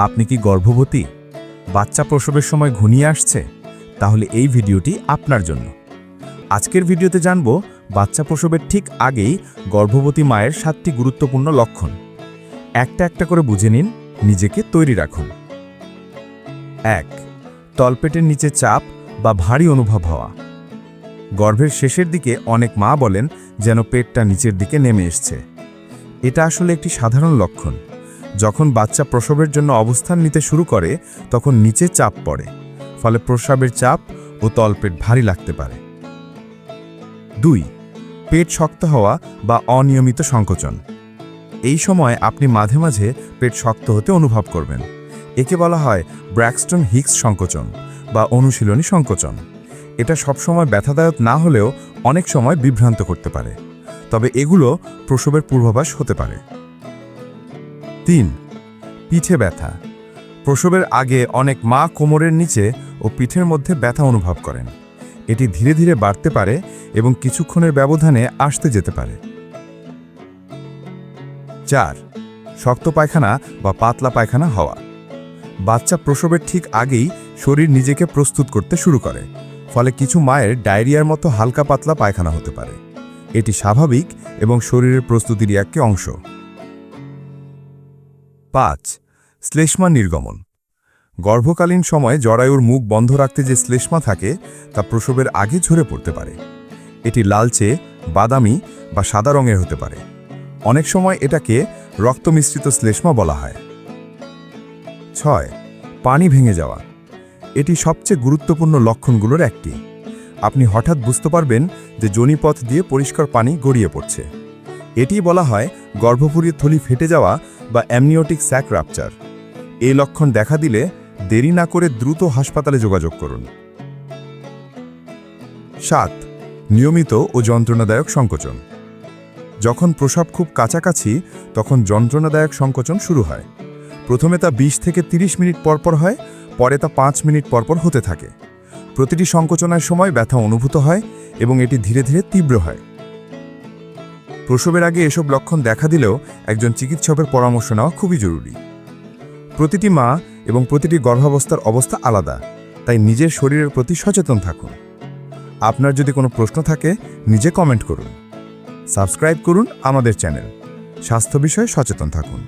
আপনি কি গর্ভবতী? বাচ্চা প্রসবের সময় ঘনিয়ে আসছে? তাহলে এই ভিডিওটি আপনার জন্য। আজকের ভিডিওতে জানব বাচ্চা প্রসবের ঠিক আগেই গর্ভবতী মায়ের সাতটি গুরুত্বপূর্ণ লক্ষণ। একটা একটা করে বুঝে নিন, নিজেকে তৈরি রাখুন। এক, তলপেটের নিচে চাপ বা ভারী অনুভব হওয়া। গর্ভের শেষের দিকে অনেক মা বলেন যেন পেটটা নিচের দিকে নেমে এসছে। এটা আসলে একটি সাধারণ লক্ষণ। যখন বাচ্চা প্রসবের জন্য অবস্থান নিতে শুরু করে, তখন নিচে চাপ পড়ে, ফলে প্রস্রাবের চাপ ও তলপেট ভারী লাগতে পারে। দুই, পেট শক্ত হওয়া বা অনিয়মিত সংকোচন। এই সময় আপনি মাঝে মাঝে পেট শক্ত হতে অনুভব করবেন। একে বলা হয় ব্র্যাক্সটন হিক্স সংকোচন বা অনুশীলনী সংকোচন। এটা সবসময় ব্যথাদায়ক না হলেও অনেক সময় বিভ্রান্ত করতে পারে। তবে এগুলো প্রসবের পূর্বাভাস হতে পারে। তিন, পিঠে ব্যথা। প্রসবের আগে অনেক মা কোমরের নিচে ও পিঠের মধ্যে ব্যথা অনুভব করেন। এটি ধীরে ধীরে বাড়তে পারে এবং কিছুক্ষণের ব্যবধানে আসতে যেতে পারে। চার, শক্ত পায়খানা বা পাতলা পায়খানা হওয়া। বাচ্চা প্রসবের ঠিক আগেই শরীর নিজেকে প্রস্তুত করতে শুরু করে, ফলে কিছু মায়ের ডায়রিয়ার মতো হালকা পাতলা পায়খানা হতে পারে। এটি স্বাভাবিক এবং শরীরের প্রস্তুতির একটি অংশ। পাঁচ, শ্লেষ্মা নির্গমন। গর্ভকালীন সময়ে জরায়ুর মুখ বন্ধ রাখতে যে শ্লেষ্মা থাকে, তা প্রসবের আগে ঝরে পড়তে পারে। এটি লালচে, বাদামি বা সাদা রঙের হতে পারে। অনেক সময় এটাকে রক্তমিশ্রিত শ্লেষ্মা বলা হয়। ছয়, পানি ভেঙে যাওয়া। এটি সবচেয়ে গুরুত্বপূর্ণ লক্ষণগুলোর একটি। আপনি হঠাৎ বুঝতে পারবেন যে জনিপথ দিয়ে পরিষ্কার পানি গড়িয়ে পড়ছে। এটি বলা হয় গর্ভপুরীর থলি ফেটে যাওয়া বা অ্যামনিওটিক স্যাক রাপচার। এই লক্ষণ দেখা দিলে দেরি না করে দ্রুত হাসপাতালে যোগাযোগ করুন। সাত, নিয়মিত ও যন্ত্রণাদায়ক সংকোচন। যখন প্রসাব খুব কাছাকাছি, তখন যন্ত্রণাদায়ক সংকোচন শুরু হয়। প্রথমে তা ২০ থেকে ৩০ মিনিট পরপর হয়, পরে তা পাঁচ মিনিট পরপর হতে থাকে। প্রতিটি সংকোচনের সময় ব্যথা অনুভূত হয় এবং এটি ধীরে ধীরে তীব্র হয়। প্রসবের আগে এসব লক্ষণ দেখা দিলেও একজন চিকিৎসকের পরামর্শ নেওয়া খুবই জরুরি। প্রতিটি মা এবং প্রতিটি গর্ভাবস্থার অবস্থা আলাদা, তাই নিজের শরীরের প্রতি সচেতন থাকুন। আপনার যদি কোনো প্রশ্ন থাকে, নিজে কমেন্ট করুন। সাবস্ক্রাইব করুন আমাদের চ্যানেল। স্বাস্থ্য বিষয়ে সচেতন থাকুন।